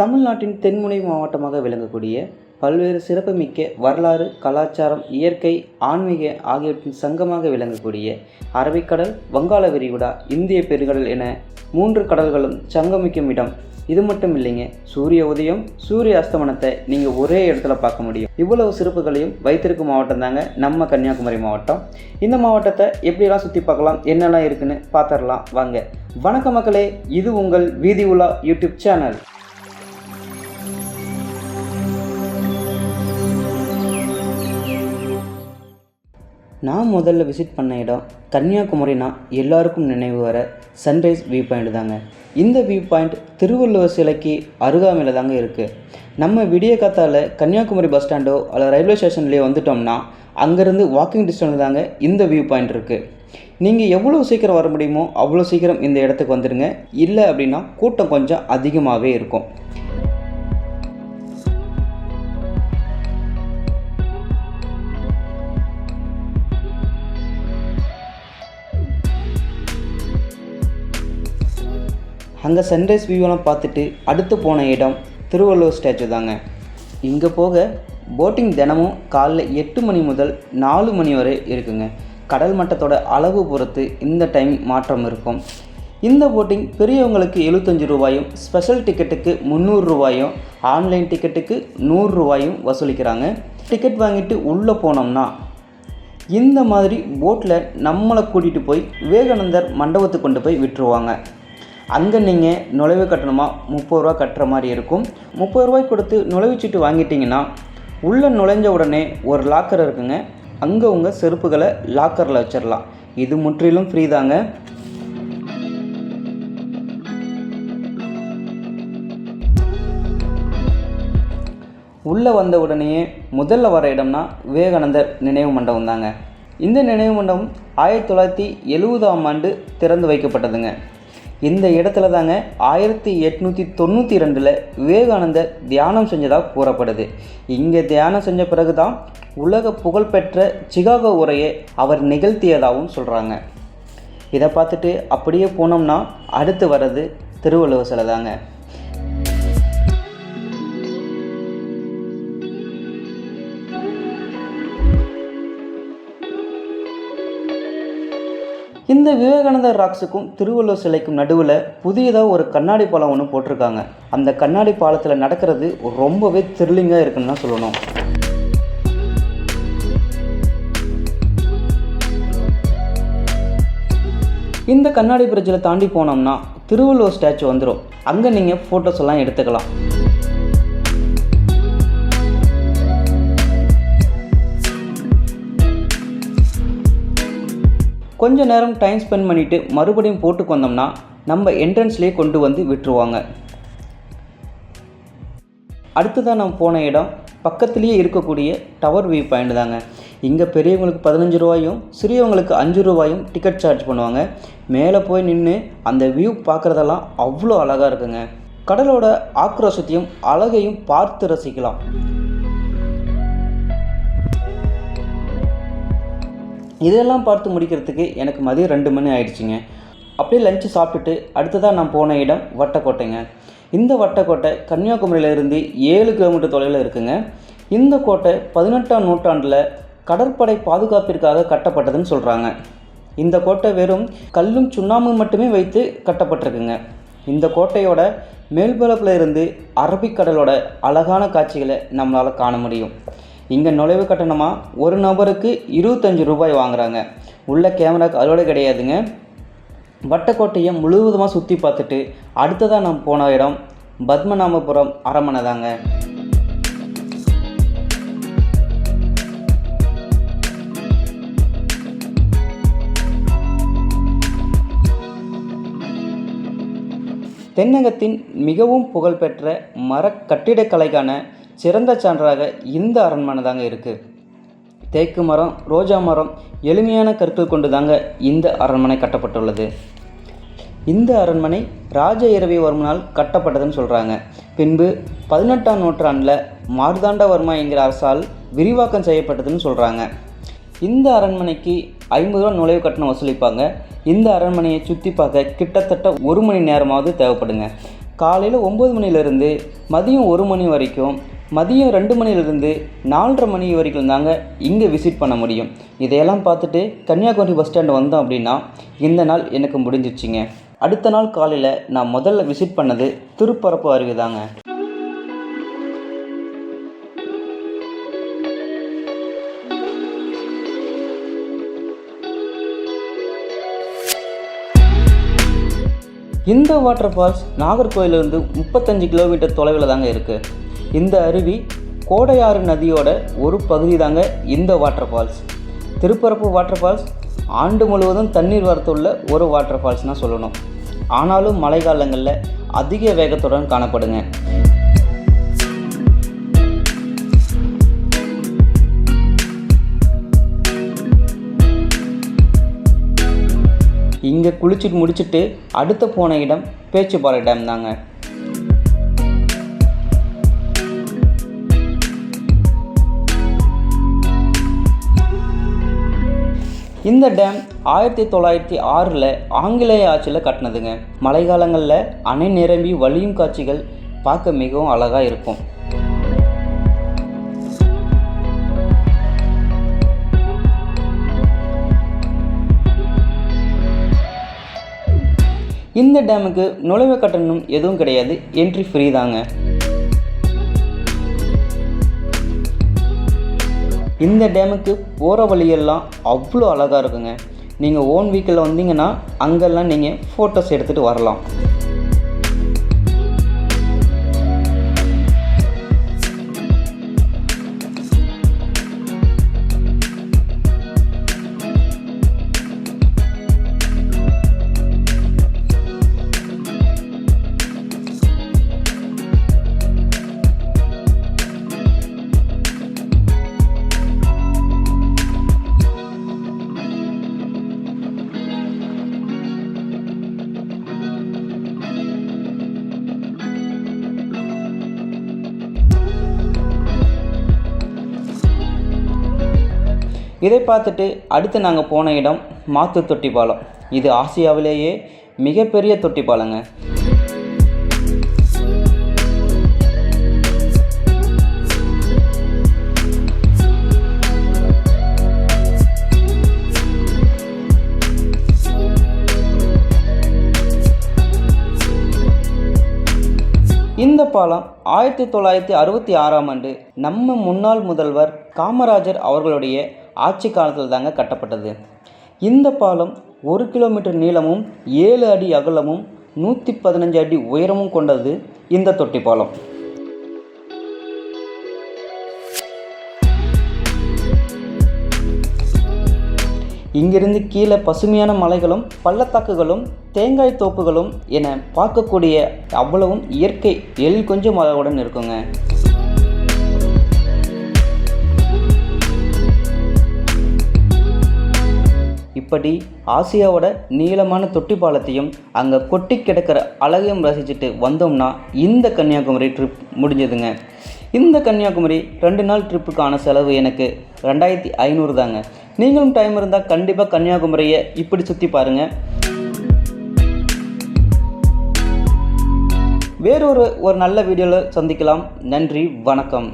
தமிழ்நாட்டின் தென்முனை மாவட்டமாக விளங்கக்கூடிய பல்வேறு சிறப்புமிக்க வரலாறு கலாச்சாரம் இயற்கை ஆன்மீக ஆகியவற்றின் சங்கமாக விளங்கக்கூடிய அரபிக்கடல் வங்காள விரிகுடா இந்திய பெருங்கடல் என மூன்று கடல்களும் சங்கமிக்கும் இடம். இது மட்டும் இல்லைங்க சூரிய உதயம் சூரிய அஸ்தமனத்தை நீங்கள் ஒரே இடத்துல பார்க்க முடியும். இவ்வளவு சிறப்புகளையும் வைத்திருக்கும் மாவட்டம் தாங்க நம்ம கன்னியாகுமரி மாவட்டம். இந்த மாவட்டத்தை எப்படியெல்லாம் சுற்றி பார்க்கலாம் என்னெல்லாம் இருக்குன்னு பார்த்துடலாம். வாங்க. வணக்க மக்களே இது உங்கள் வீதி உலா யூடியூப் சேனல். நான் முதல்ல விசிட் பண்ண இடம் கன்னியாகுமரினா எல்லாருக்கும் நினைவு வர சன்ரைஸ் வியூ பாயிண்ட் தாங்க. இந்த வியூ பாயிண்ட் திருவள்ளுவர் சிலைக்கு அருகாமையில் தாங்க இருக்குது நம்ம விடிய காத்தால் கன்னியாகுமரி பஸ் ஸ்டாண்டோ அல்லது ரயில்வே ஸ்டேஷன்லேயே வந்துட்டோம்னா அங்கேருந்து வாக்கிங் டிஸ்டன்ஸ் தாங்க இந்த வியூ பாயிண்ட் இருக்குது நீங்கள் எவ்வளோ சீக்கிரம் வர முடியுமோ அவ்வளோ சீக்கிரம் இந்த இடத்துக்கு வந்துடுங்க இல்லை அப்படின்னா கூட்டம் கொஞ்சம் அதிகமாகவே இருக்கும். அங்கே சன்ரைஸ் வியூவெல்லாம் பார்த்துட்டு அடுத்து போன இடம் திருவள்ளுவர் ஸ்டாச்சு தாங்க. இங்கே போக போட்டிங் தினமும் காலைல எட்டு மணி முதல் நாலு மணி வரை இருக்குங்க. கடல் மட்டத்தோட அளவு பொறுத்து இந்த டைம் மாற்றம் இருக்கும். இந்த போட்டிங் பெரியவங்களுக்கு எழுபத்தஞ்சு ரூபாயும் ஸ்பெஷல் டிக்கெட்டுக்கு முந்நூறு ரூபாயும் ஆன்லைன் டிக்கெட்டுக்கு நூறு ரூபாயும் வசூலிக்கிறாங்க. டிக்கெட் வாங்கிட்டு உள்ளே போனோம்னா இந்த மாதிரி போட்டில் நம்மளை கூட்டிகிட்டு போய் விவேகானந்தர் மண்டபத்துக்கு கொண்டு போய் விட்டுருவாங்க. அங்கே நீங்கள் நுழைவு கட்டணமாக முப்பது ரூபா கட்டுற மாதிரி இருக்கும். முப்பது ரூபாய் கொடுத்து நுழைவுச்சீட்டு வாங்கிட்டிங்கன்னா உள்ளே நுழைஞ்ச உடனே ஒரு லாக்கர் இருக்குங்க. அங்கே உங்கள் செருப்புகளை லாக்கரில் வச்சிடலாம். இது முற்றிலும் ஃப்ரீ தாங்க. உள்ளே வந்த உடனேயே முதல்ல வர இடம்னா விவேகானந்தர் நினைவு மண்டபம் தாங்க. இந்த நினைவு மண்டபம் ஆயிரத்தி தொள்ளாயிரத்தி எழுபதாம் ஆண்டு திறந்து வைக்கப்பட்டதுங்க. இந்த இடத்துல தாங்க ஆயிரத்தி எட்நூற்றி தொண்ணூற்றி ரெண்டில் விவேகானந்தர் தியானம் செஞ்சதாக கூறப்படுது. இங்கே தியானம் செஞ்ச பிறகு தான் உலக புகழ்பெற்ற சிகாகோ உரையை அவர் நிகழ்த்தியதாகவும் சொல்கிறாங்க இதை பார்த்துட்டு அப்படியே போனோம்னா அடுத்து வர்றது திருவள்ளுவர் சிலை தாங்க. இந்த விவேகானந்தர் ராக்ஸுக்கும் திருவள்ளுவர் சிலைக்கும் நடுவில் புதியதாக ஒரு கண்ணாடி பாலம் ஒன்று போட்டிருக்காங்க. அந்த கண்ணாடி பாலத்தில் நடக்கிறது ரொம்பவே த்ரில்லிங்காக இருக்குன்னு தான் சொல்லணும். இந்த கண்ணாடி பிரிட்ஜில் தாண்டி போனோம்னா திருவள்ளுவர் ஸ்டாச்சு வந்துடும் அங்கே நீங்கள் ஃபோட்டோஸ் எல்லாம் எடுத்துக்கலாம். கொஞ்ச நேரம் டைம் ஸ்பெண்ட் பண்ணிவிட்டு மறுபடியும் போட்டுக்கு வந்தோம்னா நம்ம என்ட்ரன்ஸ்லேயே கொண்டு வந்து விட்டுருவாங்க. அடுத்ததாக நம்ம போன இடம் பக்கத்துலேயே இருக்கக்கூடிய டவர் வியூ பாயிண்ட் தாங்க. இங்கே பெரியவங்களுக்கு பதினஞ்சு ரூபாயும் சிறியவங்களுக்கு அஞ்சு ரூபாயும் டிக்கெட் சார்ஜ் பண்ணுவாங்க. மேலே போய் நின்று அந்த வியூ பார்க்குறதெல்லாம் அவ்வளோ அழகாக இருக்குங்க. கடலோட ஆக்ரோஷத்தையும் அழகையும் பார்த்து ரசிக்கலாம். இதெல்லாம் பார்த்து முடிக்கிறதுக்கு எனக்கு மதியம் ரெண்டு மணி ஆயிடுச்சுங்க. அப்படியே லஞ்சு சாப்பிட்டுட்டு அடுத்ததாக நான் போன இடம் வட்டக்கோட்டைங்க. இந்த வட்டக்கோட்டை கன்னியாகுமரியிலிருந்து ஏழு கிலோமீட்டர் தொலைவில் இருக்குங்க. இந்த கோட்டை பதினெட்டாம் நூற்றாண்டில் கடற்படை பாதுகாப்பிற்காக கட்டப்பட்டதுன்னு சொல்கிறாங்க இந்த கோட்டை வெறும் கல்லும் சுண்ணாம்பும் மட்டுமே வைத்து கட்டப்பட்டிருக்குங்க. இந்த கோட்டையோட மேல்பரப்பில் இருந்து அரபிக்கடலோட அழகான காட்சிகளை நம்மளால் காண முடியும். இங்கே நுழைவு கட்டணமாக ஒரு நபருக்கு இருபத்தஞ்சி ரூபாய் வாங்குகிறாங்க உள்ள கேமராக்கு அறுவடை கிடையாதுங்க. வட்டக்கோட்டையை முழுவதுமாக சுற்றி பார்த்துட்டு அடுத்ததாக நம்ம போன இடம் பத்மநாபபுரம் அரமனை தாங்க தென்னகத்தின் மிகவும் புகழ்பெற்ற மர கட்டிடக்கலைக்கான சிறந்த சான்றாக இந்த அரண்மனை தாங்க இருக்குது தேக்கு மரம் ரோஜா மரம் எளிமையான கற்கள் கொண்டு தாங்க இந்த அரண்மனை கட்டப்பட்டுள்ளது. இந்த அரண்மனை ராஜ இரவிவர்மனால் கட்டப்பட்டதுன்னு சொல்கிறாங்க பின்பு பதினெட்டாம் நூற்றாண்டில் மார்தாண்டவர்மா என்கிற அரசால் விரிவாக்கம் செய்யப்பட்டதுன்னு சொல்கிறாங்க இந்த அரண்மனைக்கு ஐம்பது ரூபா நுழைவு கட்டணம் வசூலிப்பாங்க. இந்த அரண்மனையை சுற்றி பார்க்க கிட்டத்தட்ட ஒரு மணி நேரமாவது தேவைப்படுங்க. காலையில் ஒம்பது மணிலேருந்து மதியம் ஒரு மணி வரைக்கும் மதியம் ரெண்டு மணிலிருந்து நாலரை மணி வரைக்கும் தாங்க இங்கே விசிட் பண்ண முடியும். இதையெல்லாம் பார்த்துட்டு கன்னியாகுமரி பஸ் ஸ்டாண்டு வந்தோம் அப்படின்னா இந்த நாள் எனக்கு முடிஞ்சிச்சுங்க அடுத்த நாள் காலையில் நான் முதல்ல விசிட் பண்ணது திருப்பரப்பு அருவி தாங்க. இந்த வாட்டர் ஃபால்ஸ் நாகர்கோயிலிருந்து முப்பத்தஞ்சு கிலோமீட்டர் தொலைவில் தாங்க இருக்குது இந்த அருவி கோடையாறு நதியோட ஒரு பகுதி தாங்க இந்த water falls Tirparappu water falls ஆண்டு முழுவதும் தண்ணீர் வரத்துள்ள ஒரு வாட்டர் ஃபால்ஸ்னால் சொல்லணும். ஆனாலும் மழைக்காலங்களில் அதிக வேகத்துடன் காணப்படுங்க. இங்கே குளிச்சுட்டு முடிச்சுட்டு அடுத்து போன இடம் பேச்சுப்பாறை டேம் தாங்க. இந்த டேம் ஆயிரத்தி தொள்ளாயிரத்தி ஆறில் ஆங்கிலேய ஆட்சியில் கட்டினதுங்க. மழைக்காலங்களில் அணை நிரம்பி வழியும் காட்சிகள் பார்க்க மிகவும் அழகாக இருக்கும். இந்த டேமுக்கு நுழைவு கட்டணம் எதுவும் கிடையாது. என்ட்ரி ஃப்ரீ தாங்க. இந்த டேமுக்கு போகிற வழியெல்லாம் அவ்வளோ அழகாக இருக்குங்க. நீங்கள் ஓன் வீக்கில் வந்தீங்கன்னா அங்கெல்லாம் நீங்கள் ஃபோட்டோஸ் எடுத்துகிட்டு வரலாம். இதை பார்த்துட்டு அடுத்து நாங்கள் போன இடம் மாத்து தொட்டி பாலம் இது ஆசியாவிலேயே மிகப்பெரிய தொட்டி பாலங்க இந்த பாலம் ஆயிரத்தி தொள்ளாயிரத்தி அறுபத்தி ஆறாம் ஆண்டு நம்ம முன்னாள் முதல்வர் காமராஜர் அவர்களுடைய ஆட்சி காலத்தில் தாங்க கட்டப்பட்டது. இந்த பாலம் ஒரு கிலோமீட்டர் நீளமும் ஏழு அடி அகலமும் நூற்றி பதினஞ்சு அடி உயரமும் கொண்டது இந்த தொட்டி பாலம். இங்கிருந்து கீழே பசுமையான மலைகளும் பள்ளத்தாக்குகளும் தேங்காய் தோப்புகளும் என பார்க்கக்கூடிய அவ்வளவும் இயற்கை எழில் கொஞ்சம் அழகுடன் இருக்குங்க. இப்படி ஆசியாவோட நீளமான தொட்டி பாலத்தையும் அங்கே கொட்டி கிடக்கிற அழகையும் ரசிச்சுட்டு வந்தோம்னா இந்த கன்னியாகுமரி ட்ரிப் முடிஞ்சதுங்க. இந்த கன்னியாகுமரி ரெண்டு நாள் ட்ரிப்புக்கான செலவு எனக்கு ரெண்டாயிரத்தி ஐநூறு தாங்க. நீங்களும் டைம் இருந்தால் கண்டிப்பாக கன்னியாகுமரியை இப்படி சுற்றி பாருங்கள் வேறொரு ஒரு நல்ல வீடியோவில் சந்திக்கலாம். நன்றி வணக்கம்.